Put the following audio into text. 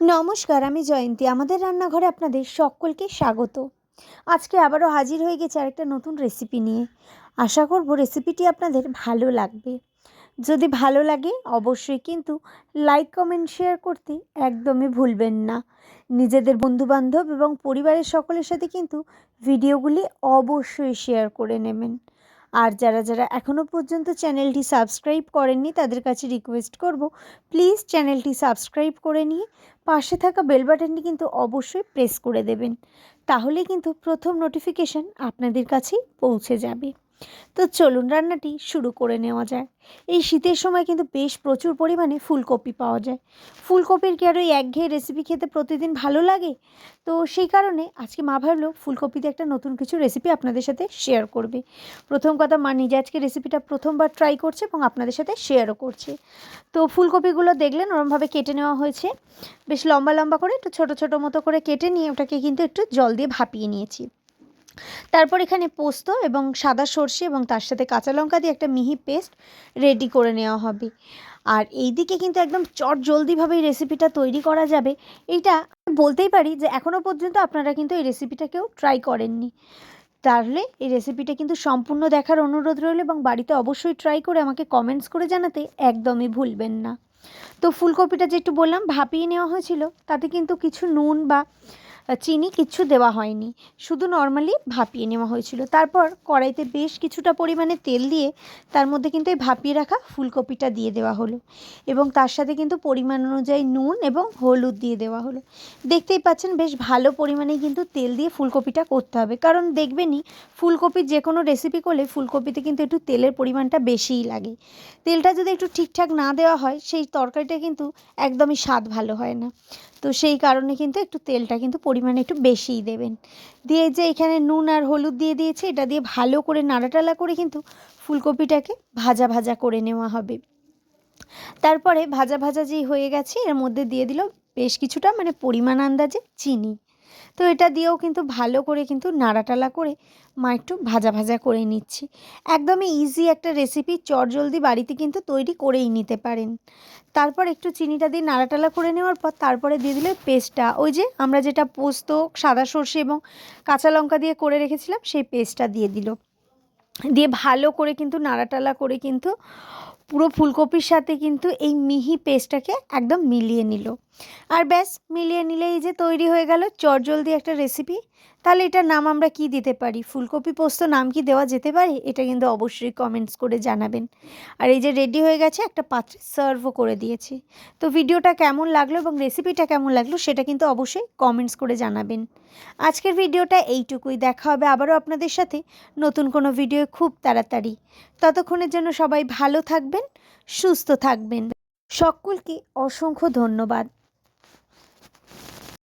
নমস্কার, আমি জয়ন্তী। আমাদের রান্নাঘরে আপনাদের সকলকে স্বাগত। আজকে আবারও হাজির হয়ে গেছে আরেকটা নতুন রেসিপি নিয়ে। আশা করব রেসিপিটি আপনাদের ভালো লাগবে। যদি ভালো লাগে, অবশ্যই কিন্তু লাইক কমেন্ট শেয়ার করতে একদমই ভুলবেন না। নিজেদের বন্ধুবান্ধব এবং পরিবারের সকলের সাথে কিন্তু ভিডিওগুলি অবশ্যই শেয়ার করে নেবেন। আর যারা যারা এখনও পর্যন্ত চ্যানেলটি সাবস্ক্রাইব করেননি, তাদের কাছে রিকোয়েস্ট করব প্লিজ চ্যানেলটি সাবস্ক্রাইব করে নিয়ে পাশে থাকা বেল বাটনটি কিন্তু অবশ্যই প্রেস করে দেবেন। তাহলে কিন্তু প্রথম নোটিফিকেশান আপনাদের কাছেই পৌঁছে যাবে। তো চলুন রান্নাটি শুরু করে নেওয়া যায় এই শীতের সময় কিন্তু বেশ প্রচুর পরিমাণে ফুলকপি পাওয়া যায়। ফুলকপির কি আর ওই একঘেয়ে রেসিপি খেতে প্রতিদিন ভালো লাগে? তো সেই কারণে আজকে মা ভাবলো ফুলকপিতে একটা নতুন কিছু রেসিপি আপনাদের সাথে শেয়ার করবে। প্রথম কথা মা নিজে আজকে রেসিপিটা প্রথমবার ট্রাই করছে এবং আপনাদের সাথে শেয়ারও করছে। তো ফুলকপিগুলো দেখলেন ওরমভাবে কেটে নেওয়া হয়েছে। বেশ লম্বা লম্বা করে একটু ছোটো ছোটো মতো করে কেটে নিয়ে ওটাকে কিন্তু একটু জল দিয়ে ভাপিয়ে নিয়েছি। তারপর এখানে পোস্ত এবং সাদা সর্ষে এবং তার সাথে কাঁচা লঙ্কা দিয়ে একটা মিহি পেস্ট রেডি করে নেওয়া হবে। আর এই দিকে কিন্তু একদম চট জলদিভাবে এই রেসিপিটা তৈরি করা যাবে। এইটা বলতেই পারি যে এখনও পর্যন্ত আপনারা কিন্তু এই রেসিপিটা কেউ ট্রাই করেননি। তাহলে এই রেসিপিটা কিন্তু সম্পূর্ণ দেখার অনুরোধ রইল এবং বাড়িতে অবশ্যই ট্রাই করে আমাকে কমেন্টস করে জানাতে একদমই ভুলবেন না। তো ফুলকপিটা যে একটু বললাম, ভাপিয়ে নেওয়া হয়েছিল, তাতে কিন্তু কিছু নুন বা চিনি কিচ্ছু দেওয়া হয়নি। শুধু নর্মালি ভাপিয়ে নেওয়া হয়েছিল। তারপর কড়াইতে বেশ কিছুটা পরিমাণে তেল দিয়ে তার মধ্যে কিন্তু এই ভাপিয়ে রাখা ফুলকপিটা দিয়ে দেওয়া হলো এবং তার সাথে কিন্তু পরিমাণ অনুযায়ী নুন এবং হলুদ দিয়ে দেওয়া হলো। দেখতেই পাচ্ছেন বেশ ভালো পরিমাণে কিন্তু তেল দিয়ে ফুলকপিটা করতে হবে। কারণ দেখবেনই ফুলকপির যে কোনো রেসিপি করলে ফুলকপিতে কিন্তু একটু তেলের পরিমাণটা বেশিই লাগে। তেলটা যদি একটু ঠিকঠাক না দেওয়া হয়, সেই তরকারিটা কিন্তু একদমই স্বাদ ভালো হয় না। তো সেই কারণে কিন্তু একটু তেলটা কিন্তু পরিমাণে একটু বেশিই দেবেন। দিয়ে যে এখানে নুন আর হলুদ দিয়ে দিয়েছে, এটা দিয়ে ভালো করে নাড়াটালা করে কিন্তু ফুলকপিটাকে ভাজা ভাজা করে নেওয়া হবে। তারপরে ভাজা ভাজা যেই হয়ে গেছে, এর মধ্যে দিয়ে দিল বেশ কিছুটা মানে পরিমাণ আন্দাজে চিনি। তো এটা দিয়েও কিন্তু ভালো করে কিন্তু নাড়াটালা করে মা একটু ভাজা ভাজা করে নিচ্ছি। একদমই ইজি একটা রেসিপি চটজলদি বাড়িতে কিন্তু তৈরি করেই নিতে পারেন। তারপর একটু চিনিটা দিয়ে নাড়াটালা করে নেওয়ার পর তারপরে দিয়ে দিলে পেস্টটা ওই যে আমরা যেটা পোস্ত, সাদা সর্ষে এবং কাঁচা লঙ্কা দিয়ে করে রেখেছিলাম, সেই পেস্টটা দিয়ে দিল। দিয়ে ভালো করে কিন্তু নাড়াটালা করে কিন্তু পুরো ফুলকপির সাথে কিন্তু এই মিহি পেস্টটাকে একদম মিলিয়ে নিল। আর ব্যাস, মিলিয়ে নিলে এই যে তৈরি হয়ে গেল চটজলদি একটা রেসিপি তাহলে এটার নাম আমরা কি দিতে পারি? ফুলকপি পোস্ত নাম কি দেওয়া যেতে পারে? এটা কিন্তু অবশ্যই কমেন্টস করে জানাবেন। আর এই যে রেডি হয়ে গেছে একটা পাত্রে সার্ভও করে দিয়েছি। তো ভিডিওটা কেমন লাগল এবং রেসিপিটা কেমন লাগল সেটা কিন্তু অবশ্যই কমেন্টস করে জানাবেন। আজকের ভিডিওটা এইটুকুই। দেখা হবে আবারও আপনাদের সাথে নতুন কোনো ভিডিও খুব তাড়াতাড়ি। ততক্ষণের জন্য সবাই ভালো থাকবেন, সুস্থ থাকবেন। সকলকে অসংখ্য ধন্যবাদ।